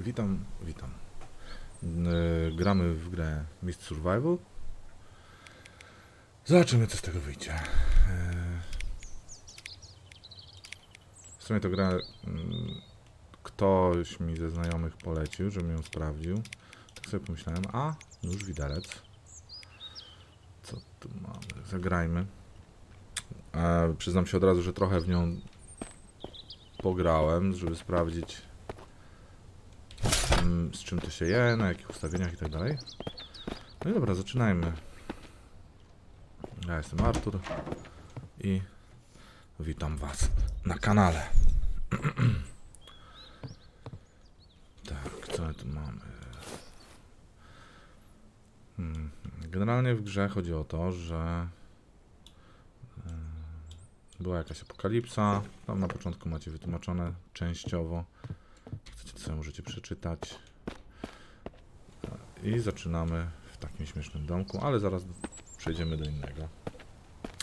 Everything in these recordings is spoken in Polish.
Witam, witam. Yy, gramy w grę Mist Survival. Zobaczymy, co z tego wyjdzie. Yy, w sumie to gra mm, ktoś mi ze znajomych polecił, żebym ją sprawdził. Tak sobie pomyślałem, a już widelec. Co tu mamy? Zagrajmy. E, przyznam się od razu, że trochę w nią pograłem, żeby sprawdzić mm, z czym to się je, na jakich ustawieniach i tak dalej. No i dobra, zaczynajmy. Ja jestem Artur i witam Was na kanale. tak, co my tu mamy? Hmm, Generalnie w grze chodzi o to, że e, była jakaś apokalipsa. Tam na początku macie wytłumaczone częściowo. Chcecie to sobie możecie przeczytać. I zaczynamy w takim śmiesznym domku, ale zaraz przejdziemy do innego,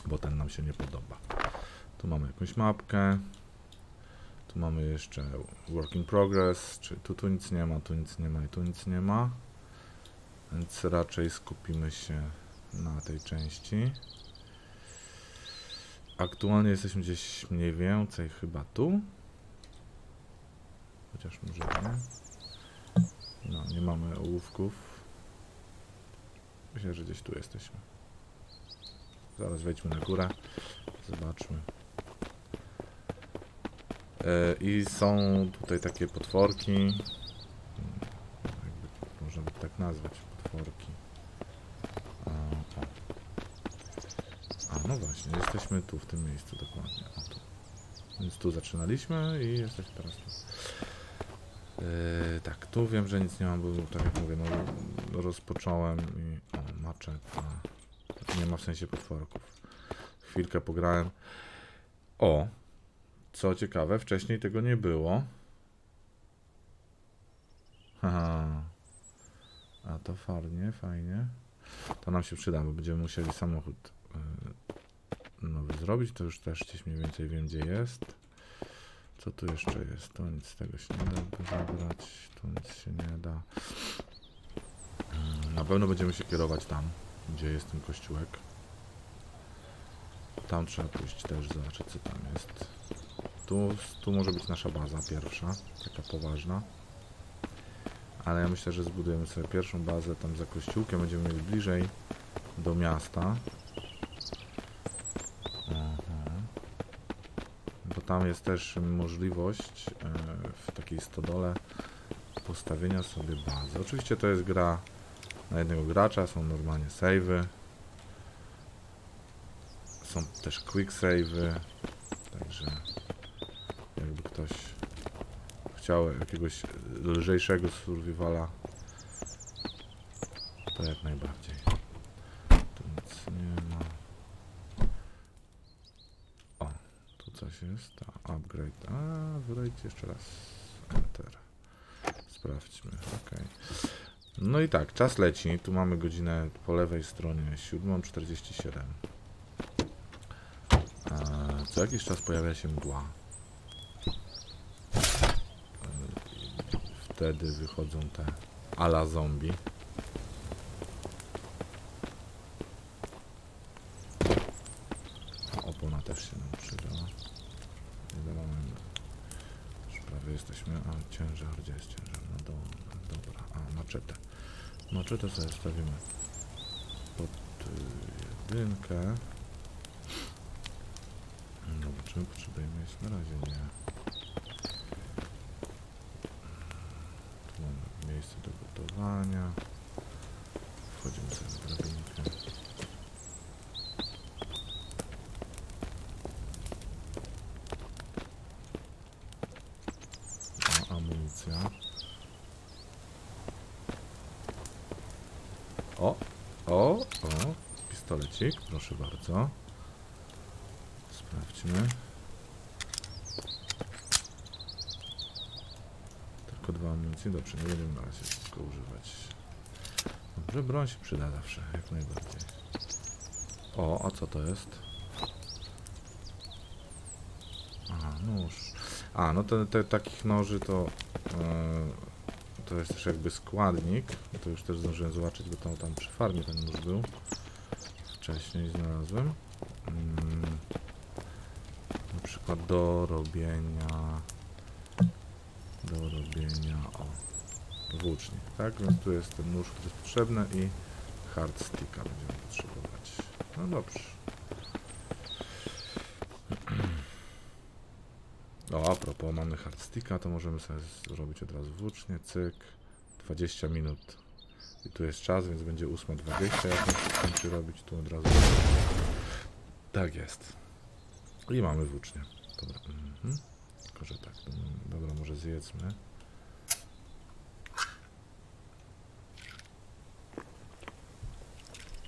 bo ten nam się nie podoba. Tu mamy jakąś mapkę. Tu mamy jeszcze work in progress, czy tu, tu nic nie ma, tu nic nie ma i tu nic nie ma. Więc raczej skupimy się na tej części. Aktualnie jesteśmy gdzieś mniej więcej chyba tu. Chociaż może nie. No, nie mamy ołówków. Myślę, że gdzieś tu jesteśmy. Zaraz wejdźmy na górę. Zobaczmy. E, I są tutaj takie potworki. Jakby można by tak nazwać. Potworki. A. A no właśnie, jesteśmy tu, w tym miejscu dokładnie. O, tu. Więc tu zaczynaliśmy i jesteśmy teraz tu. Yy, tak, tu wiem, że nic nie mam, bo tak jak mówię, no, rozpocząłem i... O, maczeta. Nie ma w sensie potworków. Chwilkę pograłem. O! Co ciekawe, wcześniej tego nie było. Haha. A to fajnie, fajnie. To nam się przyda, bo będziemy musieli samochód yy, nowy zrobić. To już też gdzieś mniej więcej wiem, gdzie jest. Co tu jeszcze jest? To nic z tego się nie da zabrać. Tu nic się nie da. Mm, Na pewno będziemy się kierować tam, gdzie jest ten kościółek. Tam trzeba pójść też zobaczyć, co tam jest. Tu, tu może być nasza baza pierwsza, taka poważna. Ale ja myślę, że zbudujemy sobie pierwszą bazę tam za kościółkiem. Będziemy mieli bliżej do miasta. Mhm bo tam jest też możliwość e, w takiej stodole postawienia sobie bazy. Oczywiście to jest gra na jednego gracza, są normalnie save'y. Są też quick save'y, także jakby ktoś chciał jakiegoś lżejszego survivala, to jak najbardziej. Tu nic nie ma. Tu jest. A, upgrade. A, wyjdź jeszcze raz. Enter. Sprawdźmy. Ok. No i tak, czas leci. Tu mamy godzinę po lewej stronie 7.47. A, Co jakiś czas pojawia się mgła. Wtedy wychodzą te ala zombie. A opona też się nam przydała. Ile mamy? Już prawie jesteśmy. A ciężar, gdzie jest ciężar? Na dole. Dobra. A maczetę. Maczetę sobie stawimy pod y, jedynkę. Dobra, czy my potrzebujemy jeść? Na razie nie. Tu mamy miejsce do gotowania. Wchodzimy sobie w drabinkę. A, amunicja. O, o, o, pistolecik, proszę bardzo. Sprawdźmy. Amunicje, dobrze, nie będziemy na razie tylko używać. Dobrze, broń się przyda zawsze, jak najbardziej. O, a co to jest? Aha, nóż. A, no te, te takich noży to e, to jest też jakby składnik. To już też zdążyłem zobaczyć, bo tam, tam przy farmie ten nóż był. Wcześniej znalazłem. Mm, na przykład do robienia do robienia o włóczni, tak? Więc tu jest ten nóż, który jest potrzebny i hardsticka będziemy potrzebować. No dobrze. O, a propos, mamy hardsticka, to możemy sobie zrobić od razu włócznie, cyk, 20 minut. I tu jest czas, więc będzie 8.20, jak skończy robić, tu od razu. Tak jest. I mamy włócznie. Dobra. Mhm. Tylko, że tak. mm, Dobra, może zjedzmy.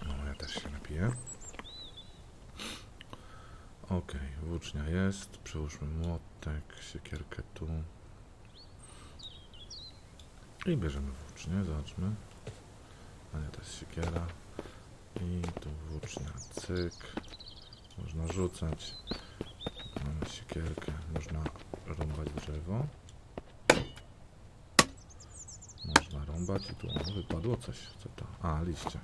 No, ja też się napiję. Okej, włócznia jest. Przełóżmy młotek, siekierkę tu. I bierzemy włócznię, zobaczmy. A nie, to jest siekiera. I tu włócznia, cyk. Można rzucać. Siekierkę, można rąbać drzewo. Można rąbać i tu o, wypadło coś. Co to? A, liście.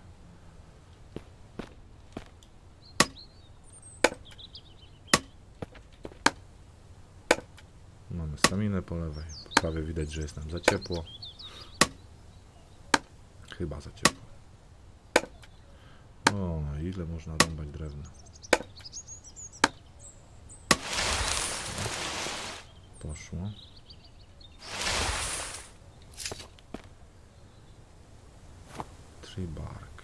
Mamy staminę po lewej. Po prawej widać, że jest nam za ciepło. Chyba za ciepło. O, ile można rąbać drewna. Poszło. Tree bark.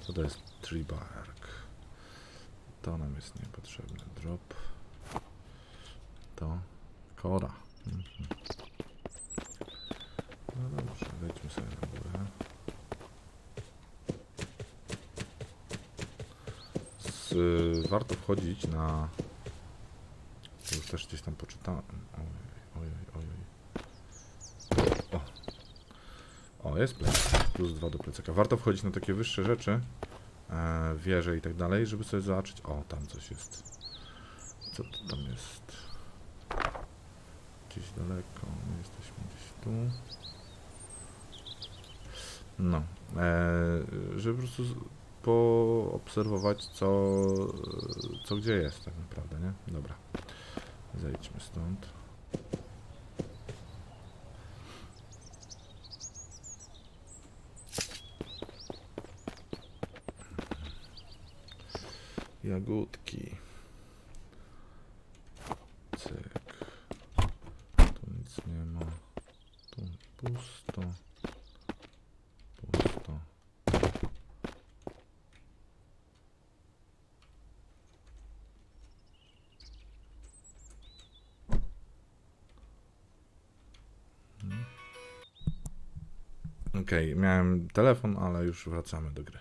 Co to jest tree bark? To nam jest niepotrzebne. Drop. To kora. Mhm. No dobrze, wejdźmy sobie na górę. Z, y, warto wchodzić na. To już też gdzieś tam poczytałem. Oj, oj, oj. O. o, jest plecak. Plus dwa do plecaka. Warto wchodzić na takie wyższe rzeczy, e, wieże i tak dalej, żeby sobie zobaczyć. O, tam coś jest. Co to tam jest? Gdzieś daleko. My jesteśmy gdzieś tu. No. E, żeby po prostu poobserwować, co, co gdzie jest tak naprawdę, nie? Dobra. Zejdźmy stąd. Jagódki. Okej, miałem telefon, ale już wracamy do gry.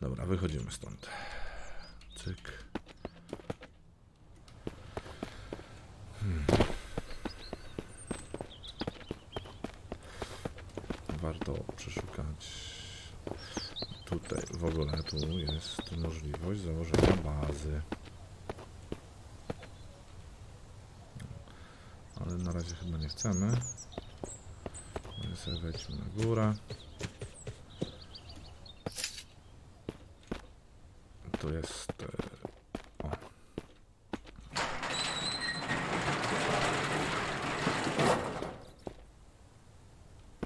Dobra, wychodzimy stąd. Cyk. Hmm. Warto przeszukać tutaj. W ogóle tu jest możliwość założenia bazy. Ale na razie chyba nie chcemy. My sobie wejdźmy na górę. Tu jest. e, O.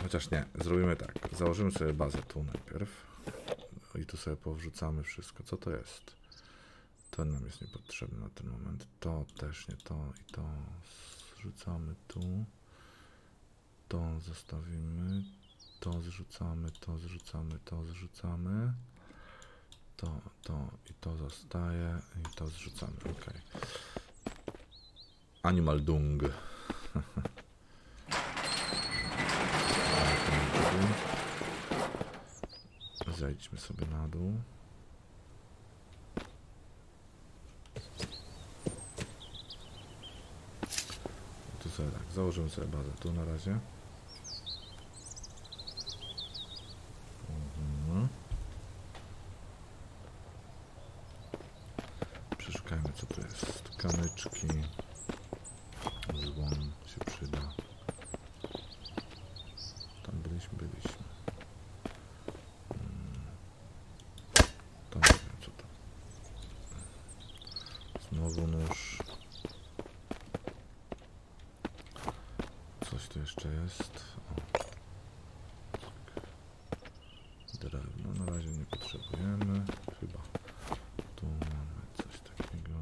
Chociaż nie, zrobimy tak. Założymy sobie bazę tu najpierw. I tu sobie powrzucamy wszystko. Co to jest? To nam jest niepotrzebne na ten moment. To też nie to i to zrzucamy tu. To zostawimy. To zrzucamy, to zrzucamy, to zrzucamy. To, to i to zostaje i to zrzucamy. Ok. Animal dung. Zejdźmy sobie na dół. Tu sobie tak, założymy sobie bazę tu na razie. Mhm. Przeszukajmy co tu jest. Kamyczki. złom się przyda. Tam byliśmy, byliśmy. Mm. To nie wiem co to. Znowu nóż. Coś tu jeszcze jest. O. Drewno na razie nie potrzebujemy. Chyba. Tu mamy coś takiego.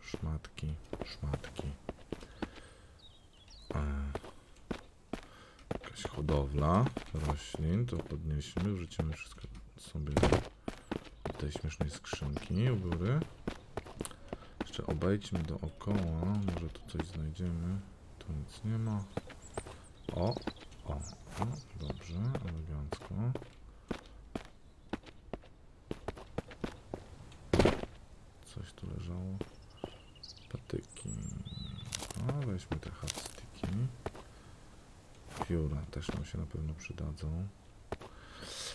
Szmatki, szmatki. E, jakaś hodowla roślin. To podnieśmy, wrzucimy wszystko sobie do tej śmiesznej skrzynki u góry. Jeszcze obejdźmy dookoła. Może tu coś znajdziemy. Tu nic nie ma. O, o, o dobrze, elegancko. Coś tu leżało. Patyki. A, weźmy te hapstyki. Pióra też nam się na pewno przydadzą.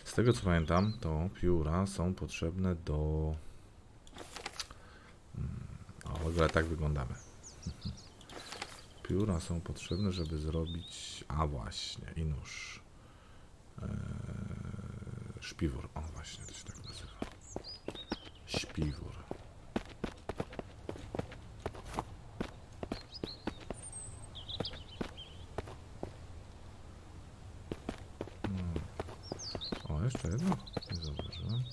Z tego co pamiętam, to pióra są potrzebne do... Mm, O, w ogóle tak wyglądamy. Pióra są potrzebne, żeby zrobić... A właśnie, i nóż. Eee, szpiwór. O, właśnie, to się tak nazywa. Śpiwór. No. O, jeszcze jedno. Nie zauważyłem.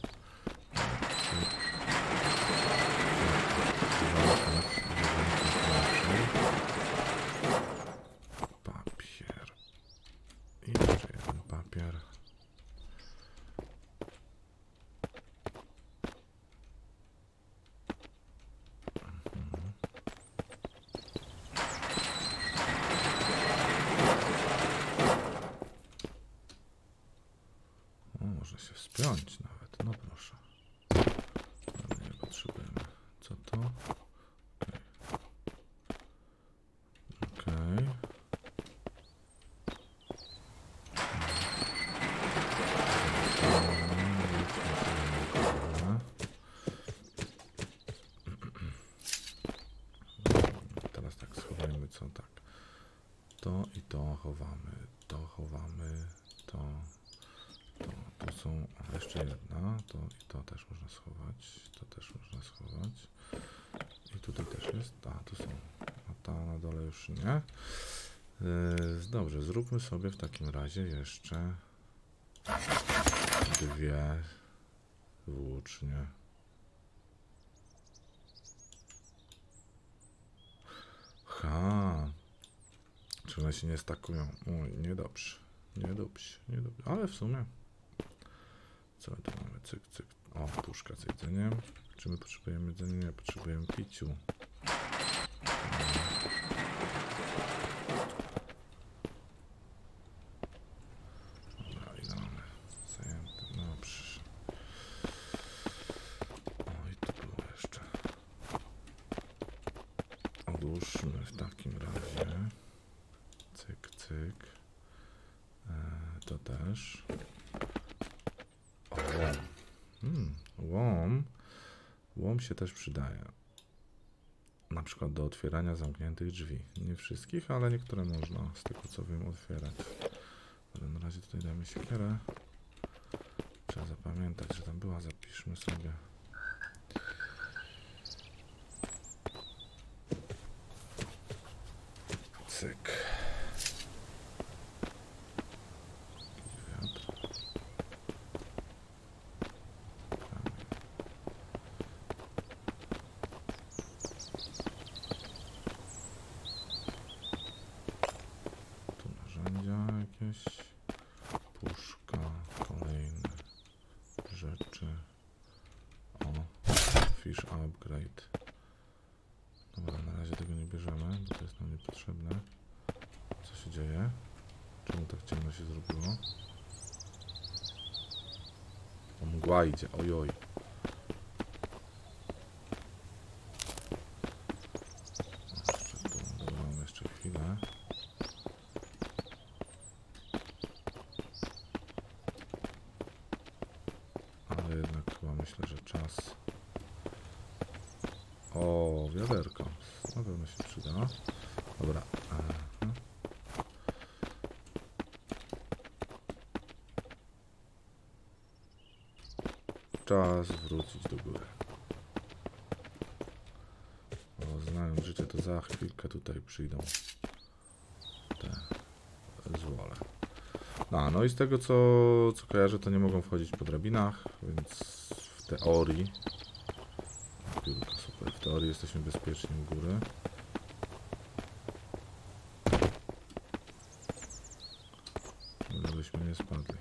Papier. I jeszcze jeden papier. Mhm. O, można się wspiąć nawet, no proszę. Ale nie potrzebujemy. Co to? Okej. Okay. Teraz tak schowajmy co tak. To i to chowamy, to chowamy, to, to, tu są, a jeszcze jedna, to i to też można schować, to też można schować. I tutaj też jest, a tu są, a ta na nie. Yy, dobrze, zróbmy sobie w takim razie jeszcze dwie włócznie. Ha, czy one się nie stakują? Oj, niedobrze, niedobrze, niedobrze, ale w sumie. Co my tu mamy? Cyk, cyk. O, puszka z jedzeniem. Czy my potrzebujemy jedzenia? Nie, potrzebujemy piciu. Dobra, ile mamy? Zajęte. No dobrze. O, i tu było jeszcze. Odłóżmy w takim razie. Cyk. E, to też. O, łom. Hmm, łom. Łom się też przydaje. Na przykład do otwierania zamkniętych drzwi. Nie wszystkich, ale niektóre można, z tego co wiem, otwierać. Ale na razie tutaj damy siekierę. Trzeba zapamiętać, że tam była. Zapiszmy sobie. Cyk. Wiatr. Tu narzędzia jakieś. Puszka. Kolejne rzeczy. O. Fish upgrade. Dobra, na razie tego nie bierzemy, bo to jest nam niepotrzebne. Co się dzieje? Czemu tak ciemno się zrobiło? O, mgła idzie, ojoj. Jeszcze tu, dobra, mamy jeszcze chwilę. Ale jednak chyba myślę, że czas. O, wiaderko. Na pewno się przyda. Dobra. Aha. Czas wrócić do góry. O, znając życie, to za chwilkę tutaj przyjdą te złole. A, no i z tego co, co kojarzę, to nie mogą wchodzić po drabinach, więc w teorii super. W teorii jesteśmy bezpieczni u góry. Żebyśmy nie spadli.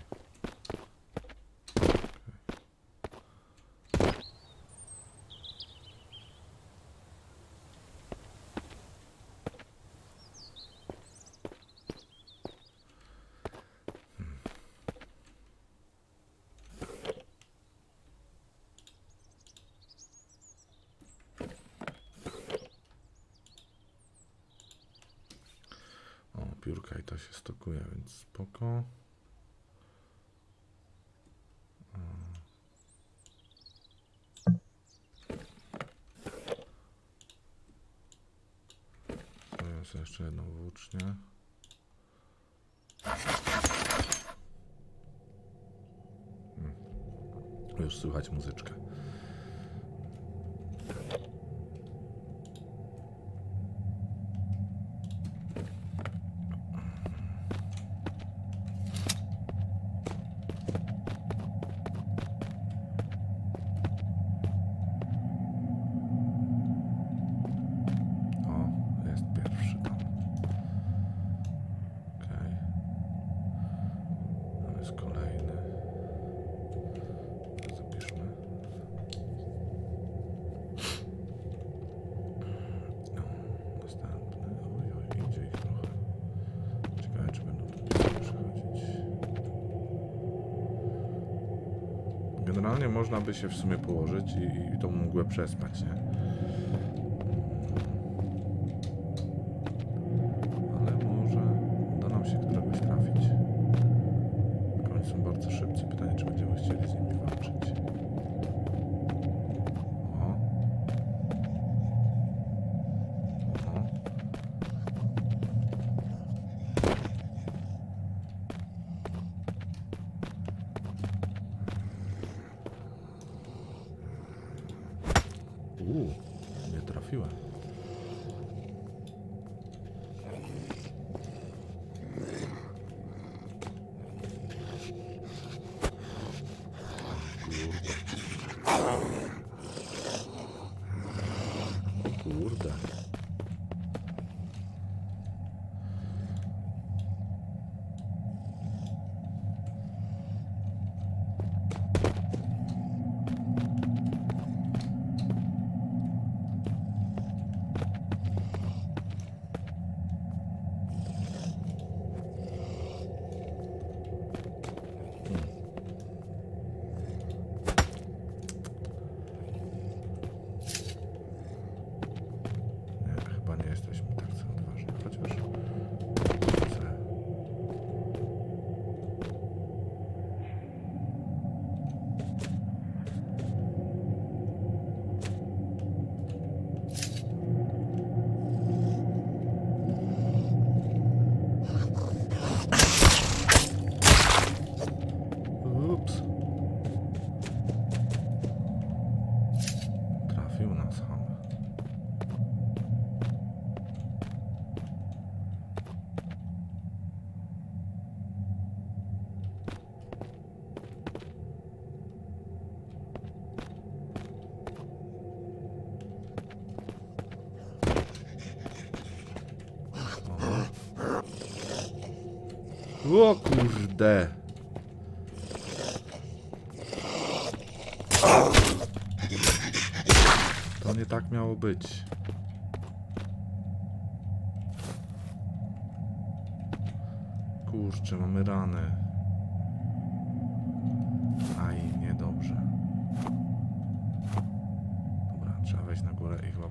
Okej. Hmm. To się stokuje, więc spoko. Zrobię sobie jeszcze jedną włócznię. Hmm. Już słychać muzyczkę. O, jest pierwszy tam. Okej. Tam jest kolejny. Zapiszmy. No, następny. Oj, oj, idzie ich trochę. Ciekawe, czy będą tutaj przychodzić. Generalnie można by się w sumie położyć i, i tą mgłę przespać, nie?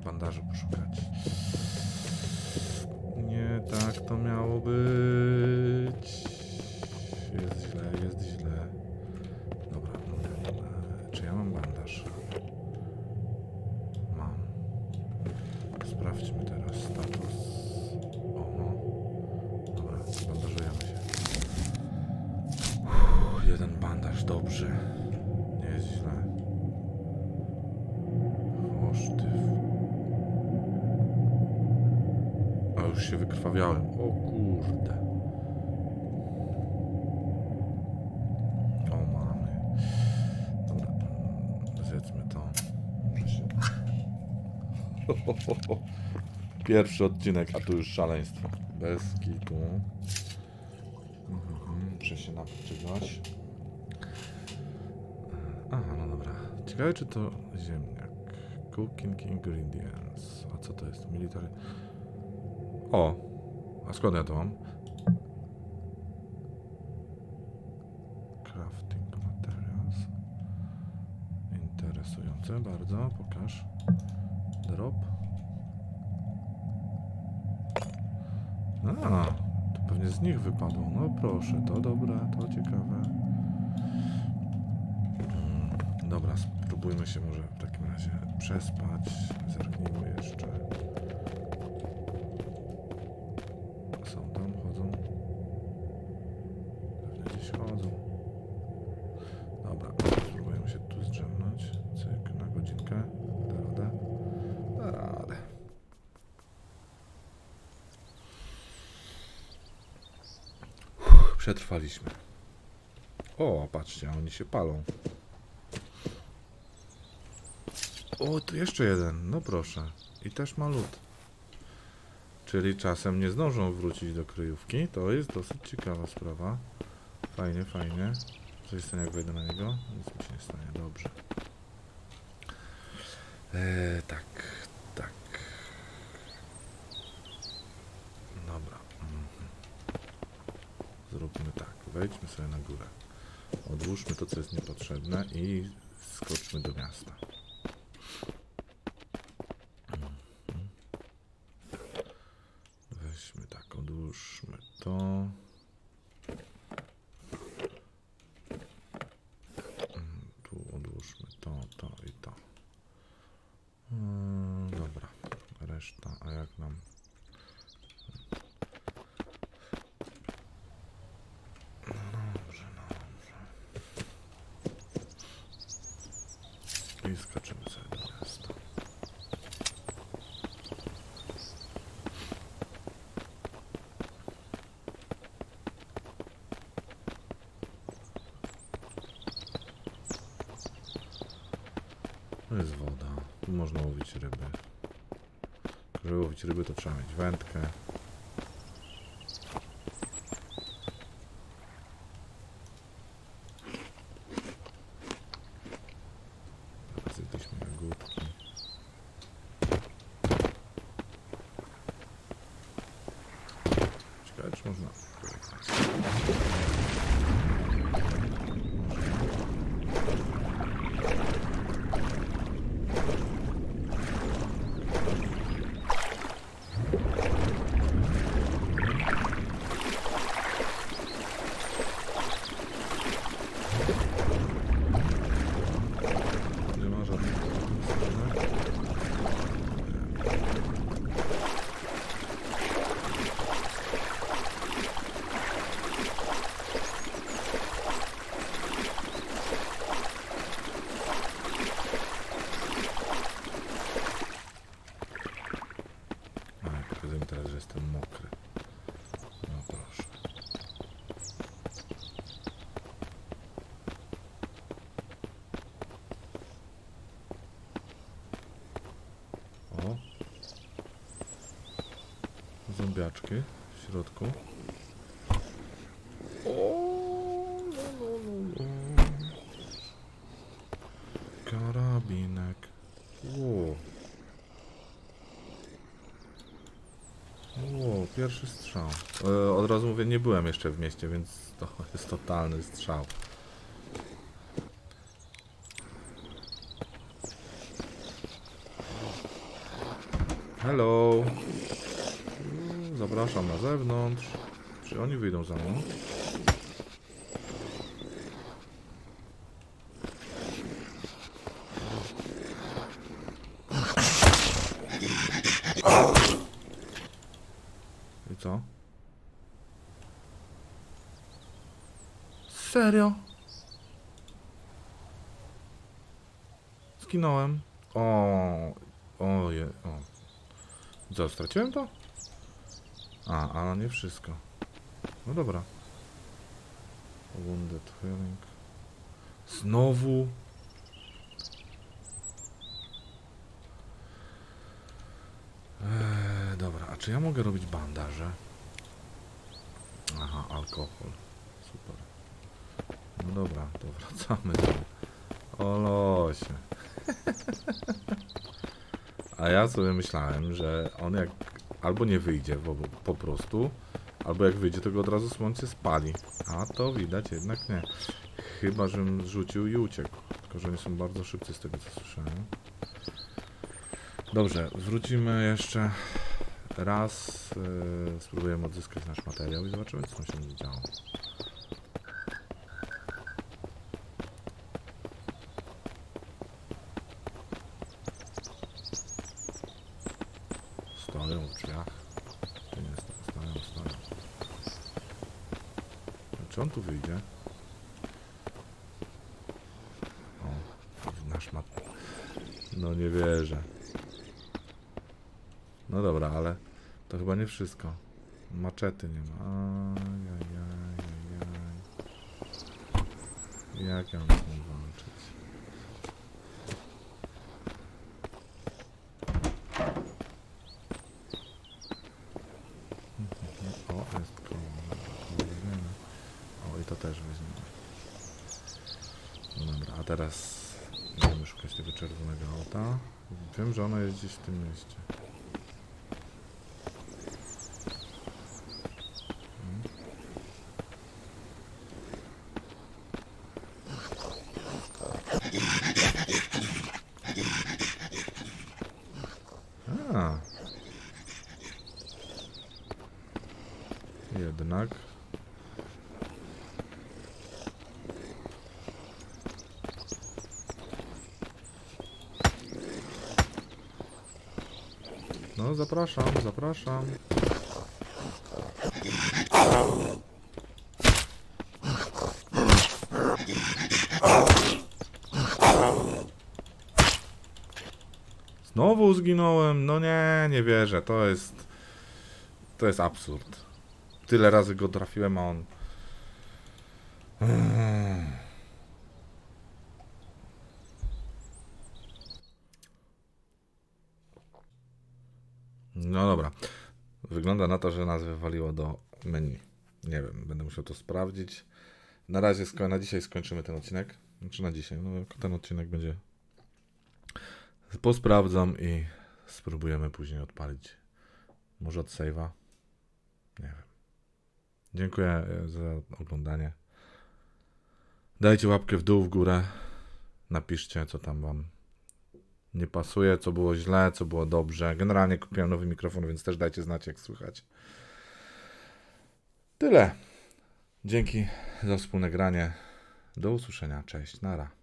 Bandaży poszukać. Nie tak to miało być. Jest źle, jest źle. Dobra, e, czy ja mam bandaż? Mam. Sprawdźmy teraz status. Gadasz dobrze. Nie jest źle. Oż ty. A O kurde. O mamy. Dobra. Zjedzmy to. Pierwszy odcinek, a tu już szaleństwo. Bez kitu. Mhm, Muszę się czegoś. Aha, no dobra. Ciekawe, czy to ziemniak. Cooking ingredients. A co to jest? Military. O! A skąd ja to mam? Crafting materials. Interesujące bardzo. Pokaż. Drop. A, to pewnie z nich wypadło. No proszę, to dobre, to ciekawe. Mm, Dobra, spróbujmy się może w takim razie przespać. Zerknijmy jeszcze. Są tam, chodzą. Pewnie gdzieś chodzą. Dobra, spróbujemy się tu zdrzemnąć. Cyk, na godzinkę. Da radę. Da radę. Uff, Przetrwaliśmy. O, patrzcie, oni się palą. O, tu jeszcze jeden. No proszę. I też ma lód. Czyli czasem nie zdążą wrócić do kryjówki. To jest dosyć ciekawa sprawa. Fajnie, fajnie. Co się stanie, jak wejdę na niego? Nic mi się nie stanie. Dobrze. Eee, tak, tak. Dobra. Mhm. Zróbmy tak. Wejdźmy sobie na górę. Odłóżmy to, co jest niepotrzebne i skoczmy do miasta. Mhm. Weźmy tak, odłóżmy to. Mm, Tu odłóżmy to, to i to. Mm, Dobra, reszta, a jak nam Dobrze, no dobrze. I skoczymy sobie do miasta. To jest woda. Tu można łowić ryby. Żeby łowić ryby to trzeba mieć wędkę. Zjedliśmy jagódki. Ciekawe, czy można... Nie ma żadnych problemów. A, i pokazuję teraz, że jestem mokry. No proszę. O. Zombiaczki w środku. No, no, no. Karabinek. Ło. Ło, pierwszy strzał. E, od razu mówię, nie byłem jeszcze w mieście, więc to jest totalny strzał. Hello. Zapraszam na zewnątrz. Czy oni wyjdą za mną? I co? Serio? Skinąłem. O, oje, o. Co, straciłem to? A, ale nie wszystko. No dobra. Wounded healing. Znowu. Eee, dobra, a czy ja mogę robić bandaże? Aha, alkohol. Super. No dobra, to wracamy do... O losie. A ja sobie myślałem, że on jak albo nie wyjdzie po, po prostu, albo jak wyjdzie, to go od razu słońce spali. A to widać jednak nie. Chyba, żebym rzucił i uciekł. Tylko, że oni są bardzo szybcy z tego, co słyszałem. Dobrze, wrócimy jeszcze raz. Yy, spróbujemy odzyskać nasz materiał i zobaczymy, co tam się działo. Stoją w drzwiach. To nie jest stoją, stoją. Czy on tu wyjdzie? O, nasz mat... No nie wierzę. No dobra, ale to chyba nie wszystko. Maczety nie ma. Ajajajajaj. Jak ja mam z nim walczyć? O, jest koło. O, i to też weźmiemy. No dobra, a teraz będziemy szukać tego czerwonego auta. Wiem, że ono jest gdzieś w tym mieście. A. Jednak. No, zapraszam, zapraszam. Znowu zginąłem. No nie, nie wierzę. To jest. To jest absurd. Tyle razy go trafiłem, a on. No dobra. Wygląda na to, że nas wywaliło do menu. Nie wiem, będę musiał to sprawdzić. Na razie, sko- na dzisiaj skończymy ten odcinek. Znaczy na dzisiaj, no ten odcinek będzie. Posprawdzam i spróbujemy później odpalić. Może od save'a. Nie wiem. Dziękuję e, za oglądanie. Dajcie łapkę w dół, w górę. Napiszcie, co tam wam nie pasuje, co było źle, co było dobrze. Generalnie kupiłem nowy mikrofon, więc też dajcie znać, jak słychać. Tyle. Dzięki za wspólne granie. Do usłyszenia. Cześć. Nara.